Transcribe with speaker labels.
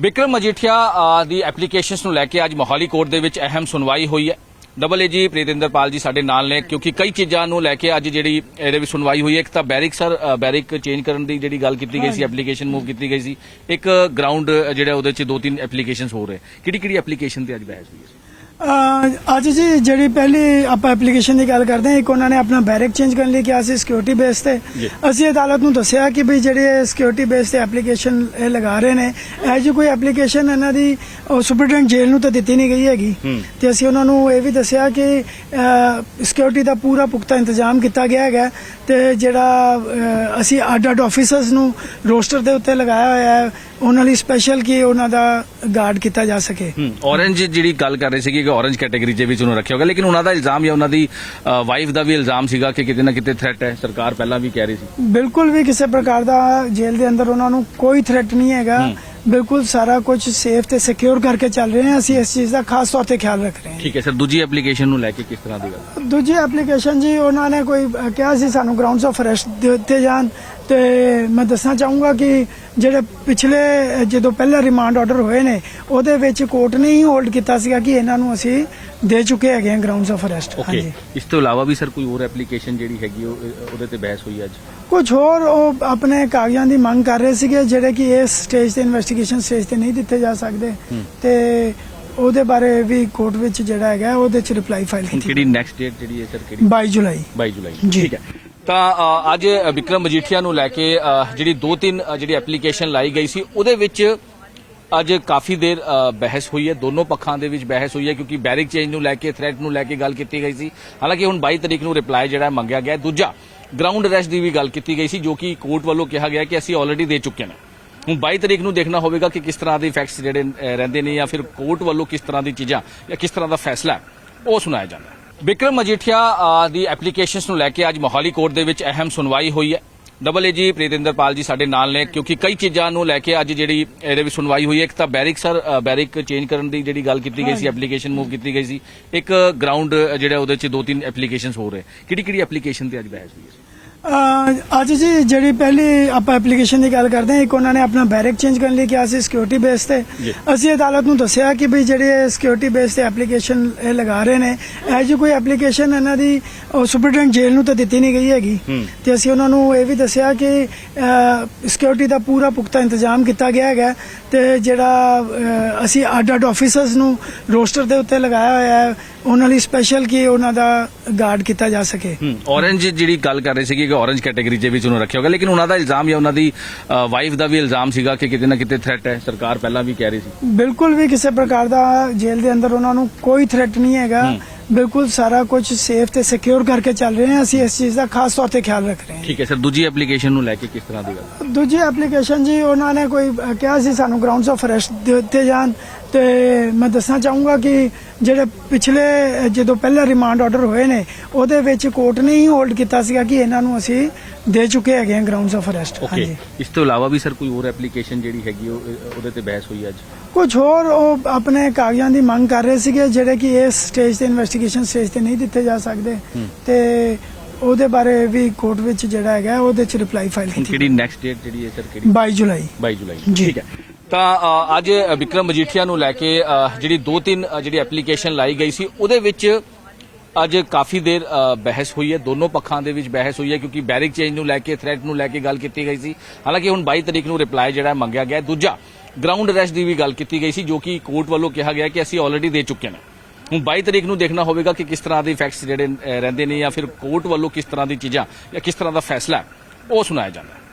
Speaker 1: ਵਿਕਰਮ ਮਜੀਠੀਆ ਦੀ applications ਨੂੰ ਲੈ ਕੇ ਅੱਜ ਮੋਹਾਲੀ ਕੋਰਟ ਦੇ ਵਿੱਚ ਅਹਿਮ ਸੁਣਵਾਈ ਹੋਈ ਹੈ। ਡਬਲ ਏ ਜੀ ਪ੍ਰੀਤਿੰਦਰਪਾਲ ਜੀ ਸਾਡੇ ਨਾਲ ਨੇ ਕਿਉਂਕਿ ਕਈ ਚੀਜ਼ਾਂ ਨੂੰ ਲੈ ਕੇ ਅੱਜ ਜਿਹੜੀ ਇਹਦੇ ਵਿੱਚ ਸੁਣਵਾਈ ਹੋਈ ਹੈ। ਇੱਕ ਤਾਂ ਬੈਰਿਕ ਸਰ ਬੈਰਿਕ ਚੇਂਜ ਕਰਨ ਦੀ ਜਿਹੜੀ ਗੱਲ ਕੀਤੀ ਗਈ ਸੀ ਐਪਲੀਕੇਸ਼ਨ ਮੂਵ ਕੀਤੀ ਗਈ ਸੀ। ਇੱਕ ਗਰਾਊਂਡ ਜਿਹੜਾ ਉਹਦੇ ਚ ਦੋ ਤਿੰਨ ਐਪਲੀਕੇਸ਼ਨਸ ਹੋ ਰਹੇ। ਕਿਹੜੀ ਕਿਹੜੀ ਐਪਲੀਕੇਸ਼ਨ ਤੇ ਅੱਜ ਬਹਿਸ ਹੋਈ ਹੈ?
Speaker 2: ਅੱਜ ਜੀ ਜਿਹੜੀ ਪਹਿਲੀ ਆਪਾਂ ਐਪਲੀਕੇਸ਼ਨ ਦੀ ਗੱਲ ਕਰਦੇ ਹਾਂ ਇੱਕ ਉਹਨਾਂ ਨੇ ਆਪਣਾ ਬੈਰਕ ਚੇਂਜ ਕਰਨ ਲਈ ਕਿਹਾ ਸੀ ਸਿਕਿਉਰਿਟੀ ਬੇਸ ਤੇ। ਅਸੀਂ ਅਦਾਲਤ ਨੂੰ ਦੱਸਿਆ ਕਿ ਵੀ ਜਿਹੜੇ ਸਿਕਿਉਰਿਟੀ ਬੇਸ ਤੇ ਐਪਲੀਕੇਸ਼ਨ ਇਹ ਲਗਾ ਰਹੇ ਨੇ ਇਹ ਜੀ ਕੋਈ ਐਪਲੀਕੇਸ਼ਨ ਇਹਨਾਂ ਦੀ ਸੁਪਰਡੈਂਟ ਜੇਲ੍ਹ ਨੂੰ ਤਾਂ ਦਿੱਤੀ ਨਹੀਂ ਗਈ ਹੈਗੀ। ਤੇ ਅਸੀਂ ਉਹਨਾਂ ਨੂੰ ਇਹ ਵੀ ਦੱਸਿਆ ਕਿ ਸਿਕਿਉਰਿਟੀ ਦਾ ਪੂਰਾ ਪੁਖਤਾ ਇੰਤਜ਼ਾਮ ਕੀਤਾ ਗਿਆ ਹੈਗਾ ਤੇ ਜਿਹੜਾ ਅਸੀਂ ਅੱਡ ਅੱਡ ਆਫੀਸਰਸ ਨੂੰ ਰੋਸਟਰ ਦੇ ਉੱਤੇ ਲਗਾਇਆ ਹੋਇਆ ਹੈ ਉਹਨਾਂ ਲਈ ਸਪੈਸ਼ਲ ਕਿ ਉਹਨਾਂ ਦਾ ਗਾਰਡ ਕੀਤਾ ਜਾ ਸਕੇ।
Speaker 1: ਔਰੰਜ ਜਿਹੜੀ ਗੱਲ ਕਰ ਰਹੇ ਸੀਗੇ ਕਿ ਔਰੰਜ ਕੈਟਾਗਰੀ ਦੇ ਵਿੱਚ ਉਹਨੂੰ ਰੱਖਿਆ ਹੋਗਾ ਲੇਕਿਨ ਉਹਨਾਂ ਦਾ ਇਲਜ਼ਾਮ ਜਾਂ ਉਹਨਾਂ ਦੀ ਵਾਈਫ ਦਾ ਵੀ ਇਲਜ਼ਾਮ ਸੀਗਾ ਕਿ ਕਿਤੇ ਨਾ ਕਿਤੇ ਥ੍ਰੈਟ ਹੈ ਸਰਕਾਰ ਪਹਿਲਾਂ ਵੀ ਕਹਿ ਰਹੀ ਸੀ।
Speaker 2: ਬਿਲਕੁਲ ਵੀ ਕਿਸੇ ਪ੍ਰਕਾਰ ਦਾ ਜੇਲ੍ਹ ਦੇ ਅੰਦਰ ਉਹਨਾਂ ਨੂੰ ਕੋਈ ਥ੍ਰੈਟ ਨਹੀਂ ਹੈਗਾ। ਬਿਲਕੁਲ ਸਾਰਾ ਕੁਝ ਸੇਫ ਤੇ ਸਿਕਿਉਰ ਕਰਕੇ ਚੱਲ ਰਹੇ ਹਾਂ ਅਸੀਂ ਇਸ ਚੀਜ਼ ਦਾ ਖਾਸ ਤੌਰ ਤੇ ਖਿਆਲ ਰੱਖ ਰਹੇ ਹਾਂ।
Speaker 1: ਠੀਕ ਹੈ ਸਰ ਦੂਜੀ ਐਪਲੀਕੇਸ਼ਨ ਨੂੰ ਲੈ ਕੇ ਕਿਸ ਤਰ੍ਹਾਂ ਦੀ ਗੱਲ?
Speaker 2: ਦੂਜੀ ਐਪਲੀਕੇਸ਼ਨ ਜੀ ਉਹਨਾਂ ਨੇ ਕੋਈ ਕਿਹਾ ਸੀ ਸਾਨੂੰ ਗਰਾਊਂਡਸ ਆਫ ਅਰੈਸਟ ਦਿੱਤੇ ਜਾਣ। ਤੇ ਮੈਂ ਦੱਸਣਾ ਚਾਹੂੰਗਾ ਕਿ ਜਿਹੜੇ ਪਿਛਲੇ ਜਦੋਂ ਪਹਿਲੇ ਰਿਮਾਂਡ ਆਰਡਰ ਹੋਏ ਨੇ ਉਹਦੇ ਵਿੱਚ ਕੋਰਟ ਨੇ ਹੀ ਹੋਲਡ ਕੀਤਾ ਸੀਗਾ ਕਿ ਇਹਨਾਂ ਨੂੰ ਅਸੀਂ ਦੇ ਚੁੱਕੇ ਹੈਗੇ ਹਾਂ ਗਰਾਊਂਡਸ ਆਫ ਅਰੈਸਟ
Speaker 1: ਓਕੇ ਇਸ ਤੋਂ ਇਲਾਵਾ ਵੀ ਸਰ ਕੋਈ ਹੋਰ ਐਪਲੀਕੇਸ਼ਨ ਜਿਹੜੀ ਹੈਗੀ ਉਹ ਉਹਦੇ ਤੇ ਬਹਿਸ ਹੋਈ ਅੱਜ?
Speaker 2: ਕੁਝ ਹੋਰ ਉਹ ਆਪਣੇ ਕਾਗਜ਼ਾਂ ਦੀ ਮੰਗ ਕਰ ਰਹੇ ਸੀਗੇ ਜਿਹੜੇ ਕਿ ਇਸ ਸਟੇਜ ਤੇ ਇਨਵੈਸਟੀਗੇਸ਼ਨ ਸਟੇਜ ਤੇ ਨਹੀਂ ਦਿੱਤੇ ਜਾ ਸਕਦੇ। ਤੇ ਉਹਦੇ ਬਾਰੇ ਵੀ ਕੋਰਟ ਵਿੱਚ ਜਿਹੜਾ ਹੈਗਾ ਉਹਦੇ ਚ ਰਿਪਲਾਈ ਫਾਈਲ ਕੀਤੀ।
Speaker 1: ਕਿਹੜੀ ਨੈਕਸਟ ਡੇਟ ਜਿਹੜੀ ਹੈ ਸਰ ਕਿਹੜੀ?
Speaker 2: 22 ਜੁਲਾਈ।
Speaker 1: 22 ਜੁਲਾਈ। ਠੀਕ ਹੈ। ਤਾਂ ਅੱਜ ਵਿਕਰਮ ਮਜੀਠੀਆ ਨੂੰ ਲੈ ਕੇ ਜਿਹੜੀ ਦੋ ਤਿੰਨ ਜਿਹੜੀ ਐਪਲੀਕੇਸ਼ਨ ਲਾਈ ਗਈ ਸੀ, ਉਹਦੇ ਵਿੱਚ ਅੱਜ ਕਾਫੀ ਦੇਰ ਬਹਿਸ ਹੋਈ ਹੈ। ਦੋਨੋਂ ਪੱਖਾਂ ਦੇ ਵਿੱਚ ਬਹਿਸ ਹੋਈ ਹੈ, ਕਿਉਂਕਿ ਬੈਰਿਕ ਚੇਂਜ ਨੂੰ ਲੈ ਕੇ ਥ੍ਰੈਟ ਨੂੰ ਲੈ ਕੇ ਗੱਲ ਕੀਤੀ ਗਈ ਸੀ। ਹਾਲਾਂਕਿ ਹੁਣ 22 ਤਰੀਕ ਨੂੰ ਰਿਪਲਾਈ ਜਿਹੜਾ ਮੰਗਿਆ ਗਿਆ ਦੂਜਾ ਗਰਾਊਂਡ ਅਰੈਸਟ ਦੀ ਵੀ ਗੱਲ ਕੀਤੀ ਗਈ ਸੀ, ਜੋ ਕਿ ਕੋਰਟ ਵੱਲੋਂ ਕਿਹਾ ਗਿਆ ਕਿ ਅਸੀਂ ਆਲਰੇਡੀ ਦੇ ਚੁੱਕੇ ਨੇ। ਹੁਣ 22 ਤਰੀਕ ਨੂੰ ਦੇਖਣਾ ਹੋਵੇਗਾ ਕਿ ਕਿਸ ਤਰ੍ਹਾਂ ਦੇ ਫੈਕਟਸ ਜਿਹੜੇ ਰਹਿੰਦੇ ਨੇ ਜਾਂ ਫਿਰ ਕੋਰਟ ਵੱਲੋਂ ਕਿਸ ਤਰ੍ਹਾਂ ਦੀ ਚੀਜ਼ਾਂ ਜਾਂ ਕਿਸ ਤਰ੍ਹਾਂ ਦਾ ਫੈਸਲਾ ਉਹ ਸੁਣਾਇਆ ਜਾਂਦਾ ਹੈ। ਵਿਕਰਮ ਮਜੀਠੀਆ ਦੀ ਐਪਲੀਕੇਸ਼ਨਸ ਨੂੰ ਲੈ ਕੇ ਅੱਜ ਮੋਹਾਲੀ ਕੋਰਟ ਦੇ ਵਿੱਚ ਅਹਿਮ ਸੁਣਵਾਈ ਹੋਈ ਹੈ। ਡਬਲ ਏ ਜੀ ਪ੍ਰੀਤਿੰਦਰਪਾਲ ਜੀ ਸਾਡੇ ਨਾਲ ਨੇ ਕਿਉਂਕਿ ਕਈ ਚੀਜ਼ਾਂ ਨੂੰ ਲੈ ਕੇ ਅੱਜ ਜਿਹੜੀ ਇਹਦੇ ਵਿੱਚ ਸੁਣਵਾਈ ਹੋਈ ਹੈ। ਇੱਕ ਤਾਂ ਬੈਰਿਕ ਸਰ ਬੈਰਿਕ ਚੇਂਜ ਕਰਨ ਦੀ ਜਿਹੜੀ ਗੱਲ ਕੀਤੀ ਗਈ ਸੀ ਐਪਲੀਕੇਸ਼ਨ ਮੂਵ ਕੀਤੀ ਗਈ ਸੀ। ਇੱਕ ਗਰਾਊਂਡ ਜਿਹੜਾ ਉਹਦੇ ਚ ਦੋ ਤਿੰਨ ਐਪਲੀਕੇਸ਼ਨਸ ਹੋ ਰਹੇ। ਕਿਹੜੀ ਕਿਹੜੀ ਐਪਲੀਕੇਸ਼ਨ ਤੇ ਅੱਜ ਬਹਿਸ ਹੋਈ ਹੈ?
Speaker 2: ਅੱਜ ਜੀ ਜਿਹੜੀ ਪਹਿਲੀ ਆਪਾਂ ਐਪਲੀਕੇਸ਼ਨ ਦੀ ਗੱਲ ਕਰਦੇ ਹਾਂ ਇੱਕ ਉਹਨਾਂ ਨੇ ਆਪਣਾ ਬੈਰਕ ਚੇਂਜ ਕਰਨ ਲਈ ਕਿਹਾ ਸੀ ਸਿਕਿਉਰਿਟੀ ਬੇਸ ਤੇ। ਅਸੀਂ ਅਦਾਲਤ ਨੂੰ ਦੱਸਿਆ ਕਿ ਵੀ ਜਿਹੜੇ ਸਿਕਿਉਰਿਟੀ ਬੇਸ ਤੇ ਐਪਲੀਕੇਸ਼ਨ ਇਹ ਲਗਾ ਰਹੇ ਨੇ ਇਹ ਜੀ ਕੋਈ ਐਪਲੀਕੇਸ਼ਨ ਇਹਨਾਂ ਦੀ ਸੁਪਰਡੈਂਟ ਜੇਲ੍ਹ ਨੂੰ ਤਾਂ ਦਿੱਤੀ ਨਹੀਂ ਗਈ ਹੈਗੀ। ਤੇ ਅਸੀਂ ਉਹਨਾਂ ਨੂੰ ਇਹ ਵੀ ਦੱਸਿਆ ਕਿ ਸਿਕਿਉਰਿਟੀ ਦਾ ਪੂਰਾ ਪੁਖਤਾ ਇੰਤਜ਼ਾਮ ਕੀਤਾ ਗਿਆ ਹੈਗਾ ਤੇ ਜਿਹੜਾ ਅਸੀਂ ਅੱਡ ਅੱਡ ਆਫੀਸਰਸ ਨੂੰ ਰੋਸਟਰ ਦੇ ਉੱਤੇ ਲਗਾਇਆ ਹੋਇਆ ਹੈ ਉਹਨਾਂ ਲਈ ਸਪੈਸ਼ਲ ਕਿ ਉਹਨਾਂ ਦਾ ਗਾਰਡ ਕੀਤਾ ਜਾ ਸਕੇ।
Speaker 1: ਹੂੰ ਔਰੰਜ ਜਿਹੜੀ ਗੱਲ ਕਰ ਰਹੇ ਸੀਗੇ ਕਿ ਔਰੰਜ ਕੈਟਾਗਰੀ ਦੇ ਵਿੱਚ ਉਹਨੂੰ ਰੱਖਿਆ ਹੋਗਾ ਲੇਕਿਨ ਉਹਨਾਂ ਦਾ ਇਲਜ਼ਾਮ ਜਾਂ ਉਹਨਾਂ ਦੀ ਵਾਈਫ ਦਾ ਵੀ ਇਲਜ਼ਾਮ ਸੀਗਾ ਕਿ ਕਿਤੇ ਨਾ ਕਿਤੇ ਥ੍ਰੈਟ ਹੈ ਸਰਕਾਰ ਪਹਿਲਾਂ ਵੀ ਕਹਿ ਰਹੀ ਸੀ।
Speaker 2: ਬਿਲਕੁਲ ਵੀ ਕਿਸੇ ਪ੍ਰਕਾਰ ਦਾ ਜੇਲ੍ਹ ਦੇ ਅੰਦਰ ਉਹਨਾਂ ਨੂੰ ਕੋਈ ਥ੍ਰੈਟ ਨਹੀਂ ਹੈਗਾ। ਬਿਲਕੁਲ ਸਾਰਾ ਕੁਝ ਸੇਫ ਤੇ ਸਿਕਿਉਰ ਕਰਕੇ ਚੱਲ ਰਹੇ ਹਾਂ ਅਸੀਂ ਇਸ ਚੀਜ਼ ਦਾ ਖਾਸ ਤੌਰ ਤੇ ਖਿਆਲ ਰੱਖ ਰਹੇ
Speaker 1: ਠੀਕ ਹੈ ਸਰ ਦੂਜੀ ਐਪਲੀਕੇਸ਼ਨ ਨੂੰ ਲੈ ਕੇ ਕਿਸ ਤਰ੍ਹਾਂ ਦੀ ਗੱਲ?
Speaker 2: ਹਾਂ ਦੂਜੀ ਐਪਲੀਕੇਸ਼ਨ ਜੀ ਉਹਨਾਂ ਨੇ ਕੋਈ ਕਿਹਾ ਸੀ ਸਾਨੂੰ ਗਰਾਊਂਡਸ ਆਫ ਅਰੈਸਟ ਦਿੱਤੇ ਜਾਣ। ਤੇ ਮੈਂ ਦੱਸਣਾ ਚਾਹੂੰਗਾ ਕਿ ਜਿਹੜੇ ਪਿਛਲੇ ਜਦੋਂ ਪਹਿਲੇ ਰਿਮਾਂਡ ਆਰਡਰ ਹੋਏ ਨੇ ਉਹਦੇ ਵਿੱਚ ਕੋਰਟ ਨੇ ਹੀ ਹੋਲਡ ਕੀਤਾ ਸੀਗਾ ਕਿ ਇਹਨਾਂ ਨੂੰ ਅਸੀਂ ਦੇ ਚੁੱਕੇ ਹੈਗੇ ਹਾਂ ਗਰਾਊਂਡਸ ਆਫ ਅਰੈਸਟ
Speaker 1: ਓਕੇ ਇਸ ਤੋਂ ਇਲਾਵਾ ਵੀ ਸਰ ਕੋਈ ਹੋਰ ਐਪਲੀਕੇਸ਼ਨ ਜਿਹੜੀ ਹੈਗੀ ਉਹ ਉਹਦੇ ਤੇ ਬਹਿਸ ਹੋਈ ਅੱਜ?
Speaker 2: ਕੁਝ ਹੋਰ ਉਹ ਆਪਣੇ ਕਾਗਜ਼ਾਂ ਦੀ ਮੰਗ ਕਰ ਰਹੇ ਸੀਗੇ ਜਿਹੜੇ ਕਿ ਇਸ ਸਟੇਜ ਤੇ ਇਨਵੈਸਟੀਗੇਸ਼ਨ ਸਟੇਜ ਤੇ ਨਹੀਂ ਦਿੱਤੇ ਜਾ ਸਕਦੇ। ਤੇ ਉਹਦੇ ਬਾਰੇ ਵੀ ਕੋਰਟ ਵਿੱਚ ਜਿਹੜਾ ਹੈਗਾ ਉਹਦੇ ਚ ਰਿਪਲਾਈ ਫਾਈਲ ਕੀਤੀ।
Speaker 1: ਕਿਹੜੀ ਨੈਕਸਟ ਡੇਟ ਜਿਹੜੀ ਹੈ ਸਰ ਕਿਹੜੀ?
Speaker 2: 22 ਜੁਲਾਈ।
Speaker 1: 22 ਜੁਲਾਈ। ਠੀਕ ਹੈ। ਤਾਂ ਅੱਜ ਵਿਕਰਮ ਮਜੀਠੀਆ ਨੂੰ ਲੈ ਕੇ ਜਿਹੜੀ ਦੋ ਤਿੰਨ ਜਿਹੜੀ ਐਪਲੀਕੇਸ਼ਨ ਲਾਈ ਗਈ ਸੀ, ਉਹਦੇ ਵਿੱਚ ਅੱਜ ਕਾਫੀ ਦੇਰ ਬਹਿਸ ਹੋਈ ਹੈ। ਦੋਨੋਂ ਪੱਖਾਂ ਦੇ ਵਿੱਚ ਬਹਿਸ ਹੋਈ ਹੈ, ਕਿਉਂਕਿ ਬੈਰਿਕ ਚੇਂਜ ਨੂੰ ਲੈ ਕੇ ਥ੍ਰੈਟ ਨੂੰ ਲੈ ਕੇ ਗੱਲ ਕੀਤੀ ਗਈ ਸੀ। ਹਾਲਾਂਕਿ ਹੁਣ 22 ਤਰੀਕ ਨੂੰ ਰਿਪਲਾਈ ਜਿਹੜਾ ਮੰਗਿਆ ਗਿਆ ਦੂਜਾ ਗਰਾਊਂਡ ਅਰੈਸਟ ਦੀ ਵੀ ਗੱਲ ਕੀਤੀ ਗਈ ਸੀ, ਜੋ ਕਿ ਕੋਰਟ ਵੱਲੋਂ ਕਿਹਾ ਗਿਆ ਕਿ ਅਸੀਂ ਆਲਰੇਡੀ ਦੇ ਚੁੱਕੇ ਨੇ। ਹੁਣ 22 ਤਰੀਕ ਨੂੰ ਦੇਖਣਾ ਹੋਵੇਗਾ ਕਿ ਕਿਸ ਤਰ੍ਹਾਂ ਦੇ ਫੈਕਟਸ ਜਿਹੜੇ ਰਹਿੰਦੇ ਨੇ ਜਾਂ ਫਿਰ ਕੋਰਟ ਵੱਲੋਂ ਕਿਸ ਤਰ੍ਹਾਂ ਦੀ ਚੀਜ਼ਾਂ ਜਾਂ ਕਿਸ ਤਰ੍ਹਾਂ ਦਾ ਫੈਸਲਾ ਉਹ ਸੁਣਾਇਆ ਜਾਂਦਾ